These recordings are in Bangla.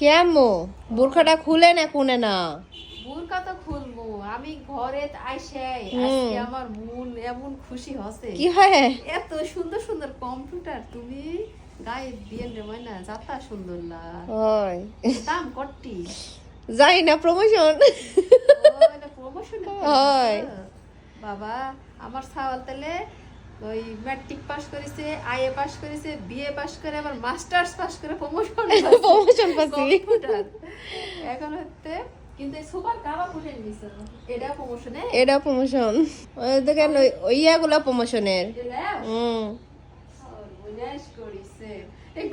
কেমো বোরখাটা খুলে না কোনে না? বুরকা তো খুলবো। আমি ঘরে আইসে আজকে আমার মন এমন খুশি হসে। কি হয়? এত সুন্দর সুন্দর কম্পিউটার তুমি গায়ে দিয়ে রে না যাতা সুন্দর লা। হয়। দাম কট্টি। যাই না প্রমোশন প্রমোশন হয়। বাবা আমার সাওয়াল তাহলে ওই ম্যাট্রিক পাস করেছে আইএ পাস করেছে বিএ পাস করে আবার মাস্টার্স পাস করে প্রমোশন প্রমোশন এখন হচ্ছে কিন্তু সুপার কাবা এটা প্রমোশনে এটা প্রমোশন ওই দেখেন ওই- ওই প্রমোশনের হুম। সর্বনাশ করিছে। এই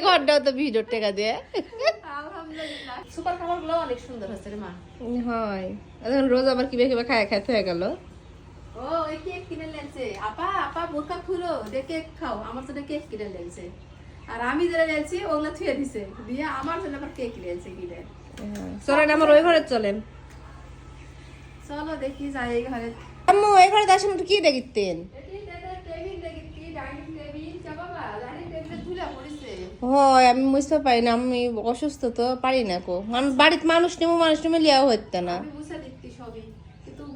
প্রমোশন তো ভিডিওর টাকা দিয়ে। আলহামদুলিল্লাহ। সুপার কাভারগুলো অনেক সুন্দর হচ্ছে রে মা। হয়। এখন রোজ আবার কিবে কিবে খায় খাইতে হয়ে গেল। ও ওই কেক কিনে লেনছে। আপা আপা বোরকা খুলো দে কেক খাও আমার জন্য কেক কিনে লেনছে। আর আমি যেটা লেনছি ওগুলো থুয়ে দিছে। দিয়ে আমার জন্য আবার কেক লেনছে কিনে। চলেন আমার ওই ঘরে চলেন। চলো দেখি যাই এই ঘরে। আম্মু এই ঘরে আসেন তো কি দেখিতেন? হয় আমি বুঝতে পারি না আমি অসুস্থ তো পারি না কো। মানুষ বাড়িতে মানুষ নেব মানুষ নেমে লিয়াও হইতে না।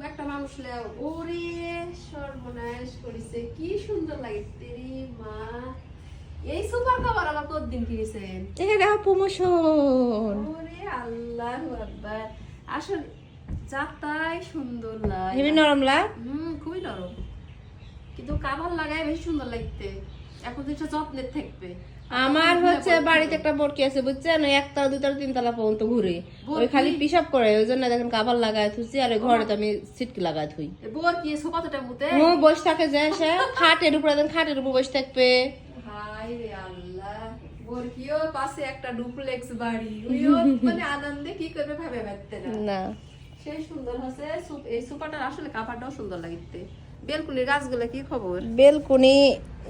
একটা মানুষ লেও ওরে সর্বনাশ করেছে কি সুন্দর লাগে তেরি মা। এই সুপার কভার আবার কতদিন কিনেছেন? দেখো প্রমোশন ওরে আল্লাহ আকবার। আসলে যাতাই সুন্দর লাগে। হেবি নরম লাগ হুম খুবই নরম। কিন্তু কাভার লাগায় বেশি সুন্দর লাগতে। এখন জিনিসটা যত্নের থাকবে। আমার হচ্ছে বাড়িতে একটা বরকি আছে বুঝছেন? ওই একতলা দুতলা তিনতলা পর্যন্ত ঘুরে। ওই খালি পিসাব করে ওই জন্য দেখেন কাবার লাগায় থুছি আর ঘরে তো আমি সিটকি লাগায় থুই। এ বোর কি মুতে? ও বসে থাকে যে সে খাটের উপরে দেখেন খাটের উপর বসে থাকবে। হাই রে আল্লাহ বোর কিও পাশে একটা ডুপ্লেক্স বাড়ি। ওইও মানে আনন্দে কি করবে ভাবে পারতে না। সেই সুন্দর হচ্ছে এই সুপারটার আসলে কাপড়টাও সুন্দর লাগিতে বেলকুনির গাছগুলো কি খবর? বেলকুনি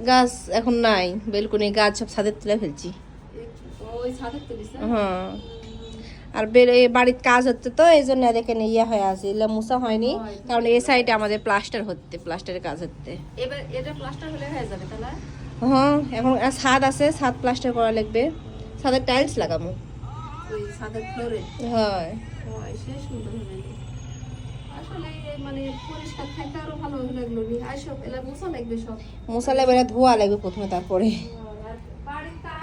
গাছ এখন নাই বেলকুনি গাছ সব ছাদের তুলে ফেলছি? হ্যাঁ। আর বাড়ির কাজ হচ্ছে তো এই জন্য দেখেন ইয়ে হয়ে আছে এগুলো মুসা হয়নি কারণ এই সাইডে আমাদের প্লাস্টার হচ্ছে প্লাস্টারের কাজ হচ্ছে। এবার এটা প্লাস্টার হলে হয়ে যাবে তাহলে? হ্যাঁ এখন ছাদ আছে ছাদ প্লাস্টার করা লাগবে। ছাদের টাইলস লাগাবো। ছাদের ফ্লোরে হয়। হয় সুন্দর আসলে এই মানে পরিষ্কার থাকতে আরও ভালো লাগল নি। আর এলা মোছা লাগবে সব। মশলা ধোয়া লাগবে প্রথমে তারপরে।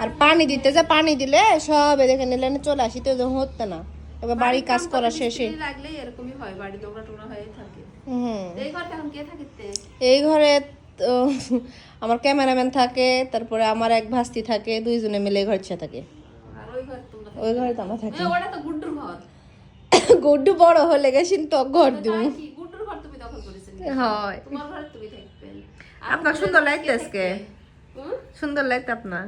আর পানি দিতে যে পানি দিলে সব দেখে নিলে চলে আসি তো হচ্ছে না। এবার বাড়ি কাজ করা শেষে। লাগলে এরকমই হয় বাড়ি নোংরা টোংরা হয়ে থাকে। হুম। এই ঘরটা এখন কে থাকিতে? এই ঘরে আমার ক্যামেরাম্যান থাকে তারপরে আমার এক ভাস্তি থাকে দুইজনে মিলে ঘর থাকে। ওই ঘর তোমরা ওই ঘরে তো আমরা থাকি। ওটা তো গুড্ডুর গড্ডু বড় হলে গেছেন তো ঘর দিব গুড্ডুর ঘর তুমি দখল করেছিলে হয়। তোমার ঘরে তুমি থাকবে। আপনার সুন্দর লাগতে আজকে? সুন্দর লাগতে আপনার?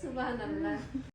সুবহানাল্লাহ।